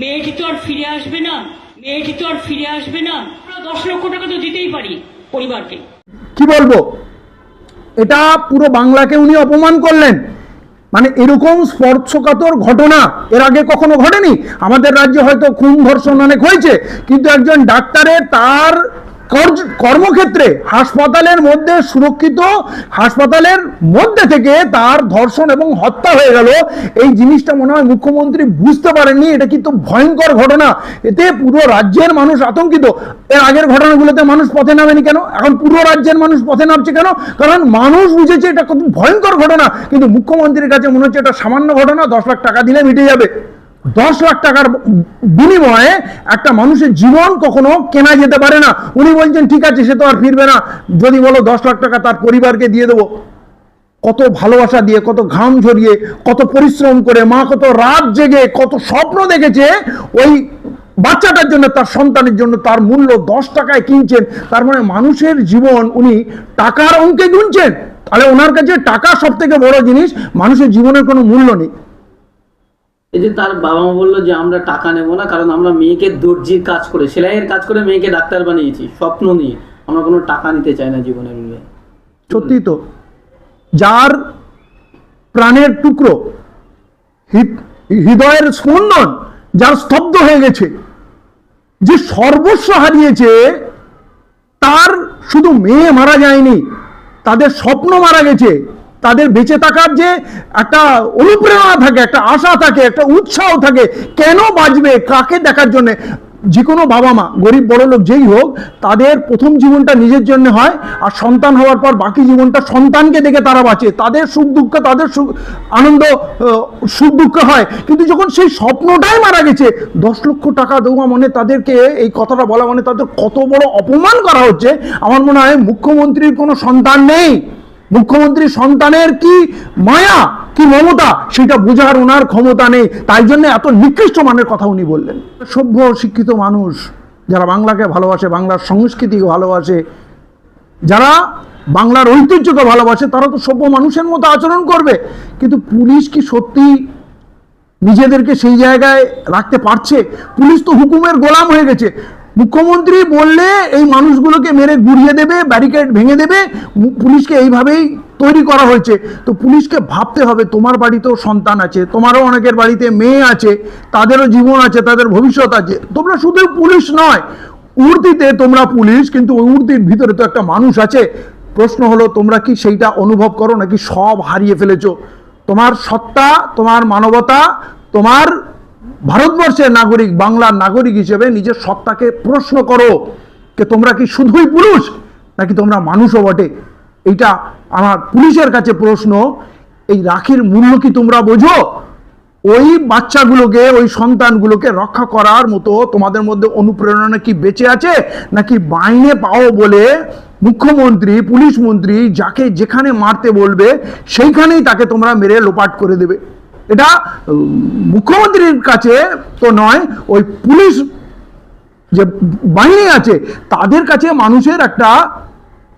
মেয়েটি তো আর ফিরে আসবে না। মেয়েটি তো আর ফিরে আসবে না। আমরা দশ লক্ষ টাকা তো দিতেই পারি পরিবারকে। কি বলব? এটা পুরো বাংলাকে উনি অপমান করলেন। মানে এরকম স্পর্শকাতর ঘটনা এর আগে কখনো ঘটেনি? আমাদের রাজ্যে হয়তো খুন ধর্ষণ অনেক হয়েছে, কিন্তু একজন ডাক্তারের তার কর্মক্ষেত্রে হাসপাতালের মধ্যে সুরক্ষিত, হাসপাতালের মধ্যে থেকে তার ধর্ষণ এবং হত্যা হয়ে গেল। এই জিনিসটা মনে হয় মুখ্যমন্ত্রী বুঝতে পারেননি। এটা কিন্তু ভয়ঙ্কর ঘটনা। এতে পুরো রাজ্যের মানুষ আতঙ্কিত। এর আগের ঘটনাগুলোতে মানুষ পথে নামেনি কেন? এখন পুরো রাজ্যের মানুষ পথে নামছে কেন? কারণ মানুষ বুঝেছে এটা কত ভয়ঙ্কর ঘটনা। কিন্তু মুখ্যমন্ত্রীর কাছে মনে হচ্ছে এটা সামান্য ঘটনা। দশ লাখ টাকা দিলে মিটে যাবে। দশ লাখ টাকার বিনিময়ে একটা মানুষের জীবন কখনো কেনা যেতে পারে না। উনি বলছেন, ঠিক আছে, সে তো আর ফিরবে না। যদি বলো দশ লাখ টাকা তার পরিবারকে দিয়ে দেবো। কত ভালোবাসা দিয়ে, কত ঘাম ঝরিয়ে, কত পরিশ্রম করে, মা কত রাত জেগে, কত স্বপ্ন দেখেছে, ওই বাচ্চাটার জন্য, তার সন্তানের জন্য তার মূল্য দশ টাকায় কিনছেন। তার মানে মানুষের জীবন উনি টাকার অঙ্কে গুনছেন। তাহলে ওনার কাছে টাকা সব থেকে বড় জিনিস, মানুষের জীবনের কোনো মূল্য নেই। এই যে তার বাবা মা বলল যে আমরা টাকা নেব না, কারণ আমরা মেয়েকে দর্জির কাজ করে, সেলাইয়ের কাজ করে মেয়েকে ডাক্তার বানিয়েছি, স্বপ্ন নিয়ে। আমরা কোনো টাকা নিতে চাই না জীবনের মূল্যে। সত্যি তো। যার প্রাণের টুকরো, হৃদ- হৃদয়ের স্পন্দন যার স্তব্ধ হয়ে গেছে, যে সর্বস্ব হারিয়েছে, তার শুধু মেয়ে মারা যায়নি, তাদের স্বপ্ন মারা গেছে তাদের বেঁচে থাকার যে একটা অনুপ্রেরণা থাকে, একটা আশা থাকে, একটা উৎসাহ থাকে, কেন বাঁচবে, কাকে দেখার জন্য? যে কোনো বাবা মা, গরিব বড় লোক যেই হোক, তাদের প্রথম জীবনটা নিজের জন্য হয়, আর সন্তান হওয়ার পর বাকি জীবনটা সন্তানকে দেখে তারা বাঁচে। তাদের সুখ দুঃখ, তাদের সুখ, আনন্দ সুখ দুঃখ হয়। কিন্তু যখন সেই স্বপ্নটাই মারা গেছে, দশ লক্ষ টাকা দেওয়া মানে তাদেরকে, এই কথাটা বলা মানে তাদের কত বড় অপমান করা হচ্ছে। আমার মনে হয় মুখ্যমন্ত্রীর কোনো সন্তান নেই। মুখ্যমন্ত্রী সন্তানের কি মায়া, কি মমতা, সেটা বোঝার ওনার ক্ষমতা নেই। তাই জন্য এত নিকৃষ্ট মানের কথা উনি বললেন। সভ্য শিক্ষিত মানুষ, যারা বাংলাকে ভালোবাসে, বাংলার সংস্কৃতিকে ভালোবাসে, যারা বাংলার ঐতিহ্যকে ভালোবাসে, তারা তো সভ্য মানুষের মতো আচরণ করবে। কিন্তু পুলিশ কি সত্যি নিজেদেরকে সেই জায়গায় রাখতে পারছে? পুলিশ তো হুকুমের গোলাম হয়ে গেছে। মুখ্যমন্ত্রী বললে এই মানুষগুলোকে মেরে গুড়িয়ে দেবে ব্যারিকেড ভেঙে দেবে পুলিশকে এইভাবেই তৈরি করা হয়েছে। তো পুলিশকে ভাবতে হবে, তোমার বাড়িতেও সন্তান আছে, তোমারও অনেকের বাড়িতে মেয়ে আছে, তাদেরও জীবন আছে, তাদের ভবিষ্যৎ আছে। তোমরা শুধু পুলিশ নয়, উর্দিতে তোমরা পুলিশ, কিন্তু ওই উর্দির ভিতরে তো একটা মানুষ আছে। প্রশ্ন হলো, তোমরা কি সেইটা অনুভব করো নাকি সব হারিয়ে ফেলেছো? তোমার সত্তা, তোমার মানবতা, তোমার ভারতবর্ষের নাগরিক, বাংলার নাগরিক হিসেবে নিজের সত্তাকে প্রশ্ন করো যে তোমরা কি শুধুই পুরুষ নাকি তোমরা মানুষও বটে? এইটা আমার পুলিশের কাছে প্রশ্ন। এই রাখির মূল্য কি তোমরা বোঝো? ওই বাচ্চাগুলোকে, ওই সন্তানগুলোকে রক্ষা করার মতো তোমাদের মধ্যে অনুপ্রেরণা কি বেঁচে আছে? নাকি বাইনে পাও বলে মুখ্যমন্ত্রী, পুলিশ মন্ত্রী যাকে যেখানে মারতে বলবে, সেইখানেই তাকে তোমরা মেরে লোপাট করে দেবে? এটা মুখ্যমন্ত্রীর কাছে তো নয়, ওই পুলিশ যে বাহিনী আছে, তাদের কাছে মানুষের একটা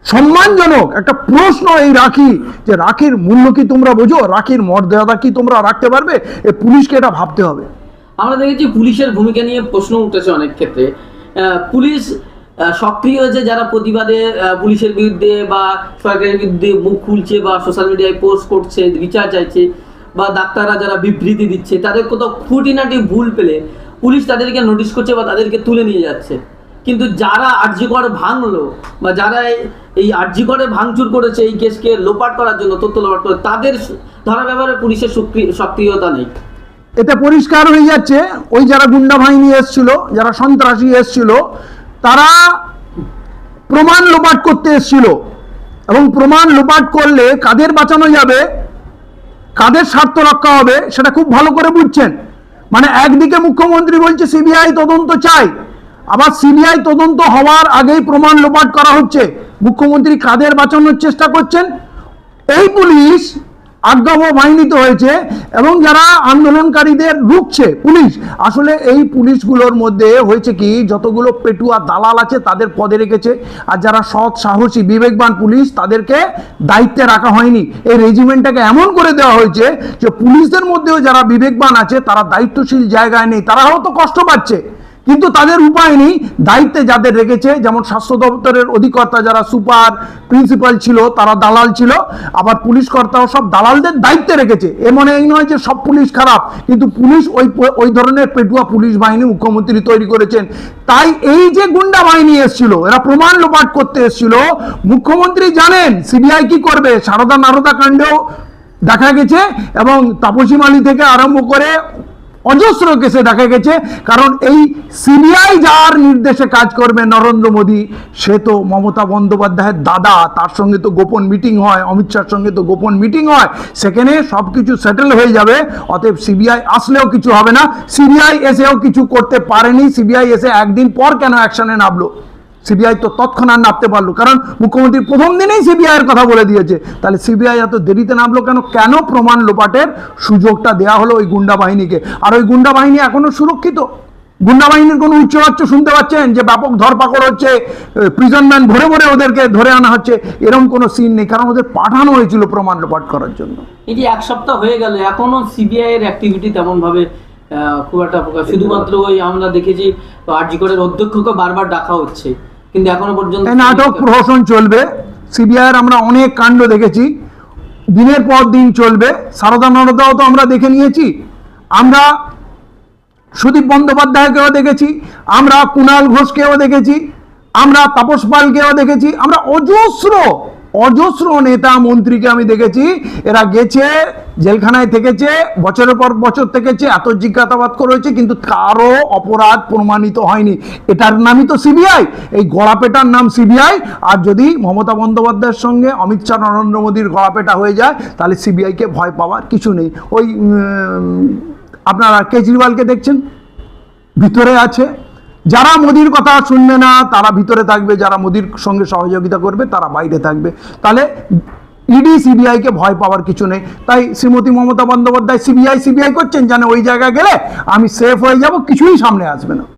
সম্মানজনক একটা প্রশ্ন এই রাখি, যে রাখির মূল্য কি তোমরা বোঝো? রাখির মর্যাদা কি তোমরা রাখতে পারবে? এ পুলিশকে এটা ভাবতে হবে। আমরা দেখেছি পুলিশের ভূমিকা নিয়ে প্রশ্ন উঠেছে অনেক ক্ষেত্রে। পুলিশ সক্রিয় হয়েছে যারা প্রতিবাদে পুলিশের বিরুদ্ধে বা সরকারের বিরুদ্ধে মুখ খুলছে বা সোশ্যাল মিডিয়ায় পোস্ট করছে, বিচার চাইছে। বা ডাক্তাররা যারা বিবৃতি দিচ্ছে, তাদের কোথাও খুঁটিনাটি ভুল পেলে পুলিশ তাদেরকে নোটিশ করছে বা তাদেরকে তুলে নিয়ে যাচ্ছে। কিন্তু যারা আর্যিকর ভাঙলো বা যারা এই- আর্যিকরে ভাঙচুর করেছে, এই কেসকে লোপাট করার জন্য, তথ্য লোপাট করে তাদের ধরা ব্যাপারে পুলিশের সক্রিয়তা নেই। এতে পরিষ্কার হয়ে যাচ্ছে, ওই যারা গুন্ডা বাহিনী এসছিল, যারা সন্ত্রাসী এসছিল, তারা প্রমাণ লোপাট করতে এসছিল। এবং প্রমাণ লোপাট করলে কাদের বাঁচানো যাবে? কাদের স্বার্থ রক্ষা হবে সেটা খুব ভালো করে বুঝছেন। মানে একদিকে মুখ্যমন্ত্রী বলছে, সিবিআই তদন্ত চাই। আবার সিবিআই তদন্ত হওয়ার আগেই প্রমাণ লোপাট করা হচ্ছে। মুখ্যমন্ত্রী কাদের বাঁচানোর চেষ্টা করছেন? এই পুলিশ আজ্ঞাবহ বাহিনীতে হয়েছে এবং যারা আন্দোলনকারীদের রুখছে, পুলিশ। আসলে এই পুলিশগুলোর মধ্যে হয়েছে কি, যতগুলো পেটুয়া দালাল আছে তাদের পদে রেখেছে, আর যারা সৎ, সাহসী, বিবেকবান পুলিশ তাদেরকে দায়িত্বে রাখা হয়নি। এই রেজিমেন্টটাকে এমন করে দেওয়া হয়েছে যে পুলিশদের মধ্যেও যারা বিবেকবান আছে, তারা দায়িত্বশীল জায়গায় নেই, তারাও তো কষ্ট পাচ্ছে। কিন্তু তাদের উপায় নেই। দায়িত্বে যাদের রেখেছে, যেমন স্বাস্থ্য দপ্তরের অধিকর্তা যারা সুপার প্রিন্সিপাল ছিল, তারা দালাল ছিল, আবার পুলিশ কর্তাও সব দালালদের দায়িত্বে রেখেছে। এ মনে এই নয় যে সব পুলিশ খারাপ, কিন্তু পুলিশ ওই ওই ধরনের পেটুয়া পুলিশ বাহিনী মুখ্যমন্ত্রী তৈরি করেছেন। তাই এই যে গুন্ডা বাহিনী এসেছিল, এরা প্রমাণ লোপাট করতে এসেছিল। মুখ্যমন্ত্রী জানেন সিবিআই কি করবে সারদা নারদা কাণ্ডেও দেখা গেছে, এবং তাপসী মালি থেকে আরম্ভ করে অজস্র কেসে দেখা গেছে, কারণ এই সিবিআই যার নির্দেশে কাজ করবে নরেন্দ্র মোদী, সে তো মমতা বন্দ্যোপাধ্যায়ের দাদা, তার সঙ্গে তো গোপন মিটিং হয়, অমিত শাহর সঙ্গে তো গোপন মিটিং হয়, সেখানে সব কিছু সেটেল হয়ে যাবে, অতএব সিবিআই আসলেও কিছু হবে না, সিবিআই এসেও কিছু করতে পারেনি, সিবিআই এসে একদিন পর কেন অ্যাকশনে নামলো? সিবিআই তো তৎক্ষণাৎ নামতে পারল। কারণ মুখ্যমন্ত্রী প্রথম দিনেই সিবিআই এর কথা বলে দিয়েছে। তাহলে সিবিআই এত দেরিতে নামলো কেন? কেন প্রমাণ লোপাটের সুযোগটা দেওয়া হলো ওই গুন্ডা বাহিনীকে? আর ওই গুন্ডা বাহিনী এখনও সুরক্ষিত? গুন্ডা বাহিনীর কোনো উচ্চবাচ্য শুনতে পাচ্ছেন যে ব্যাপক ধরপাকড় হচ্ছে প্রিজন ম্যান ভরে ভরে ওদেরকে ধরে আনা হচ্ছে এরকম কোনো সিন নেই। কারণ ওদের পাঠানো হয়েছিল প্রমাণ লোপাট করার জন্য। এই যে এক সপ্তাহ হয়ে গেল এখনও সিবিআই এর অ্যাক্টিভিটি তেমন ভাবে আহ, খুব একটা শুধুমাত্র ওই আমরা দেখেছি আরজিকরের অধ্যক্ষকে বারবার ডাকা হচ্ছে। কিন্তু এখনও পর্যন্ত নাটক প্রহসন চলবে। সিবিআইয়ের আমরা অনেক কাণ্ড দেখেছি। দিনের পর দিন চলবে। সারদা নরদাও তো আমরা দেখে নিয়েছি। আমরা সুদীপ বন্দ্যোপাধ্যায়কেও দেখেছি। আমরা কুণাল ঘোষকেও দেখেছি। আমরা তাপস পালকেও দেখেছি। আমরা অজস্র অজস্র নেতা মন্ত্রীকে আমি দেখেছি। এরা গেছে, জেলখানায় থেকেছে, বছরের পর বছর থেকেছে, এত জিজ্ঞাসাবাদ করেছে কিন্তু কারও অপরাধ প্রমাণিত হয়নি। এটার নামই তো সিবিআই। এই গড়াপেটার নাম সিবিআই। আর যদি মমতা বন্দ্যোপাধ্যায়ের সঙ্গে অমিত শাহ, নরেন্দ্র মোদীর গড়াপেটা হয়ে যায়, তাহলে সিবিআইকে ভয় পাওয়ার কিছু নেই। ওই আপনারা কেজরিওয়ালকে দেখছেন? ভিতরে আছে। যারা মোদির কথা শুনবে না, তারা ভিতরে থাকবে, যারা মোদির সঙ্গে সহযোগিতা করবে, তারা বাইরে থাকবে। তাহলে ইডি সিবিআইকে ভয় পাওয়ার কিছু নেই। তাই শ্রীমতী মমতা বন্দ্যোপাধ্যায়, সিবিআই সিবিআই করছেন জানে ওই জায়গায় গেলে আমি সেফ হয়ে যাব, কিছুই সামনে আসবে না।